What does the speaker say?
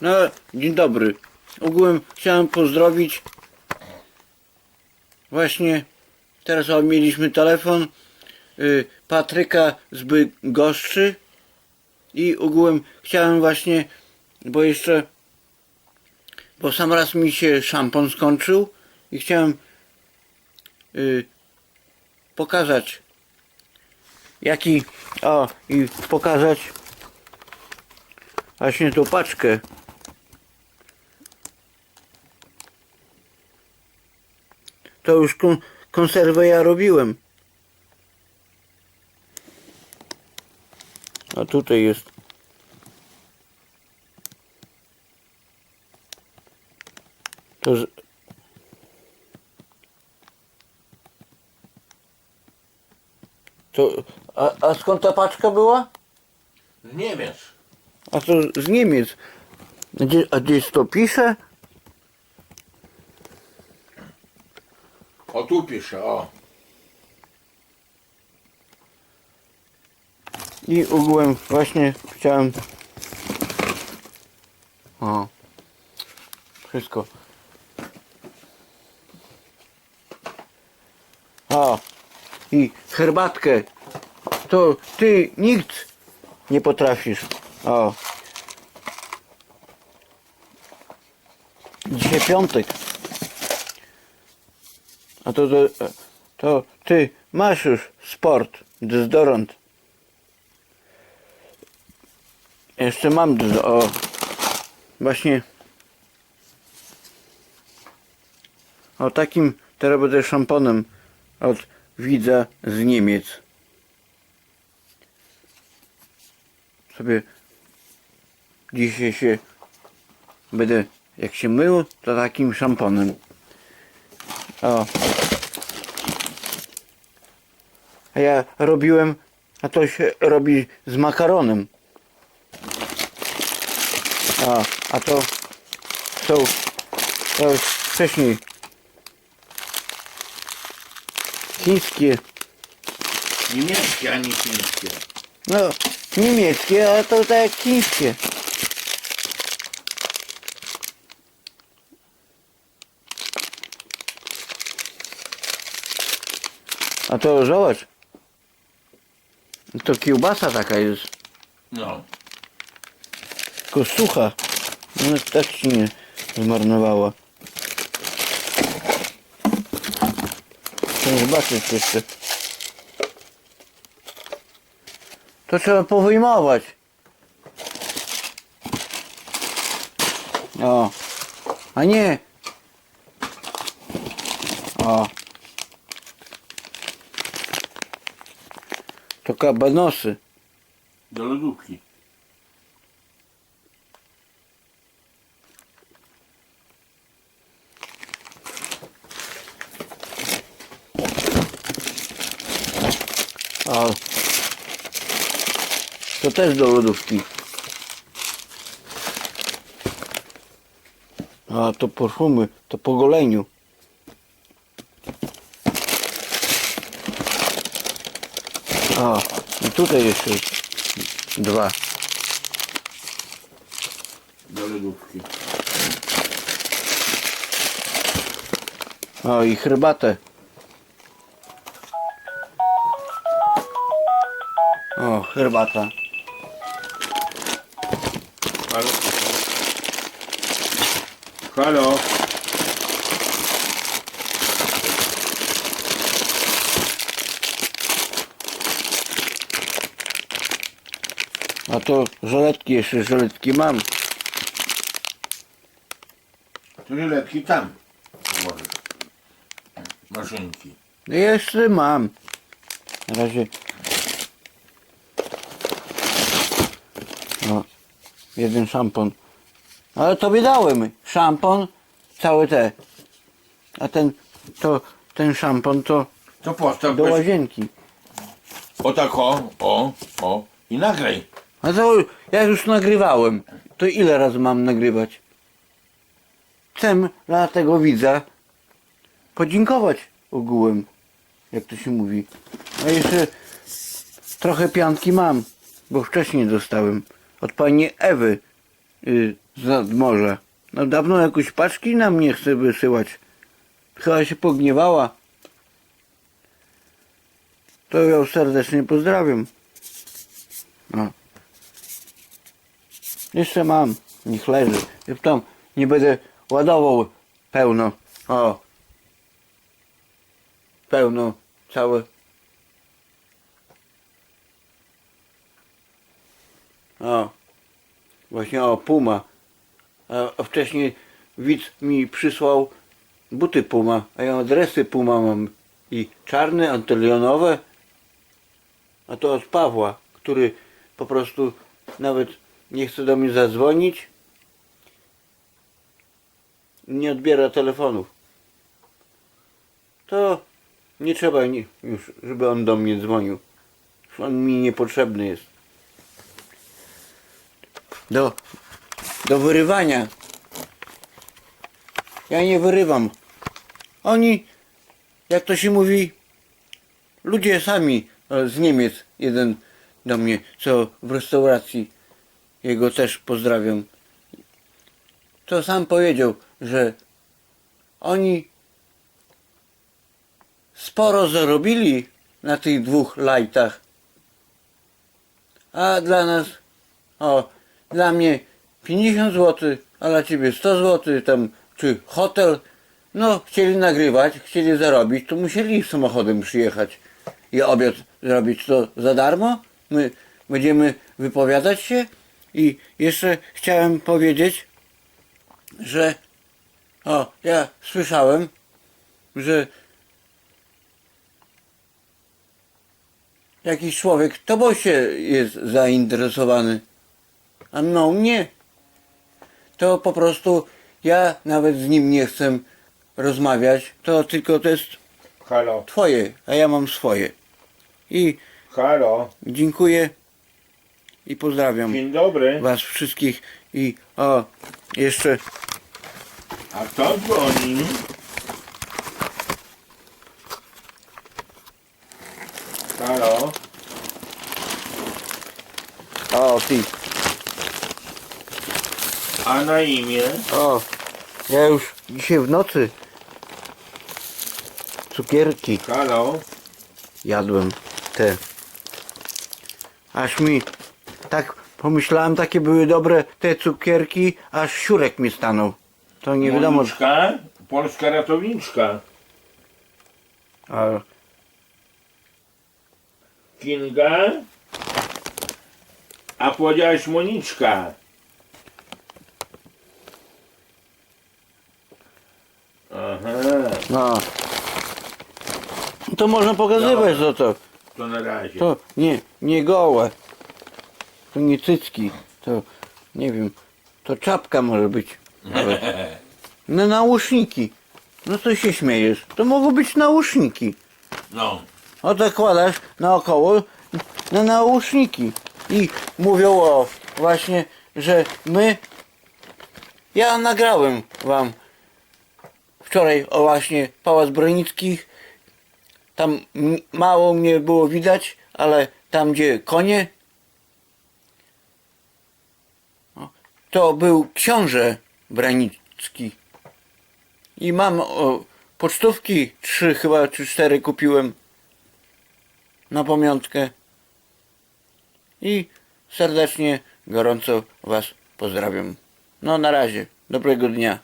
No, dzień dobry. Ogółem chciałem pozdrowić. Właśnie teraz mieliśmy telefon y, Patryka z Bydgoszczy i ogółem chciałem właśnie, bo jeszcze, bo sam raz mi się szampon skończył i chciałem y, pokazać jaki, o i pokazać właśnie tą paczkę. To już kon konserwę ja robiłem. A tutaj jest. To z... To, a, a skąd ta paczka była? Z Niemiec. A to z Niemiec. A Gdzie, a gdzieś to pisze? Pisze, o. I ogółem właśnie chciałem. O. Wszystko. O. I herbatkę. To ty nikt nie potrafisz. O. Dzisiaj piątek. A to, to, to ty masz już sport, dezodorant. Jeszcze mam. O, właśnie. O takim teraz będę szamponem od widza z Niemiec. Sobie dzisiaj się będę, jak się mył, to takim szamponem. O. A ja robiłem, a to się robi z makaronem. A, a to są to już wcześniej chińskie, Niemieckie, a nie chińskie. no niemieckie, ale to tak jak chińskie. A to zobacz. To kiełbasa taka jest. No. Tylko sucha. No tak się nie zmarnowała. Chcę zobaczyć jeszcze. To trzeba powyjmować. O. A nie. O. To kabanosy. Do lodówki. O. To też do lodówki. A to perfumy, to po goleniu. O, i tutaj jeszcze dwa. Do lodówki. O, i herbatę. O, herbata. Halo? Halo? To żeletki jeszcze, żeletki mam. Tu żyletki tam. Możesz. Maszynki. No jeszcze mam. Na razie. O, jeden szampon. Ale tobie dałem szampon, całe te. A ten, to, ten szampon to To postaw do bez... łazienki. O tak o, o, o. I nagraj. A to ja już nagrywałem. To ile razy mam nagrywać? Chcę dla tego widza podziękować ogółem, jak to się mówi. A jeszcze trochę pianki mam, bo wcześniej dostałem od pani Ewy y, z nadmorza. No dawno jakoś paczki nam nie chce wysyłać. Chyba się pogniewała. To ją serdecznie pozdrawiam. No. Jeszcze mam. Niech leży. Tam nie będę ładował pełno. O. Pełno. Całe. O. Właśnie o Puma. A wcześniej widz mi przysłał buty Puma, a ja adresy Puma mam i czarne, antylionowe, a to od Pawła, który po prostu nawet nie chce do mnie zadzwonić, nie odbiera telefonów. To nie trzeba już, żeby on do mnie dzwonił. On mi niepotrzebny jest. Do, do wyrywania. Ja nie wyrywam. Oni, jak to się mówi, ludzie sami z Niemiec, jeden do mnie, co w restauracji, jego też pozdrawiam, to sam powiedział, że oni sporo zarobili na tych dwóch lajtach, a dla nas, o, dla mnie 50 zł, a dla ciebie 100 zł, tam, czy hotel, no, chcieli nagrywać, chcieli zarobić, to musieli samochodem przyjechać i obiad zrobić. To za darmo? My będziemy wypowiadać się? I jeszcze chciałem powiedzieć, że o, ja słyszałem, że jakiś człowiek tobą się jest zainteresowany, a mną nie. To po prostu ja nawet z nim nie chcę rozmawiać, to tylko to jest Halo, twoje, a ja mam swoje. I halo, dziękuję i pozdrawiam dzień dobry. was wszystkich i o, jeszcze A kto dzwoni? Halo, o ty, a na imię? o, ja już dzisiaj w nocy cukierki Halo, jadłem te. Aż mi tak pomyślałem, takie były dobre te cukierki, aż siurek mi stanął. To nie wiadomo. Moniczka? Polska ratowniczka. A, Kinga? A powiedziałeś Moniczka. Aha, no. To można pokazywać, co to. to na razie. To nie, nie gołe. To nie cycki. To nie wiem. To czapka może być. Nawet. No nauszniki. No co się śmiejesz? To mogą być nauszniki. No, O to kładasz naokoło na nauszniki. I mówią o właśnie, że my. Ja nagrałem wam wczoraj o właśnie Pałac Bronickich. Tam m- mało mnie było widać, ale tam gdzie konie, to był książę Branicki. I mam o, pocztówki, trzy chyba, czy cztery kupiłem na pamiątkę. I serdecznie, gorąco Was pozdrawiam. No na razie, dobrego dnia.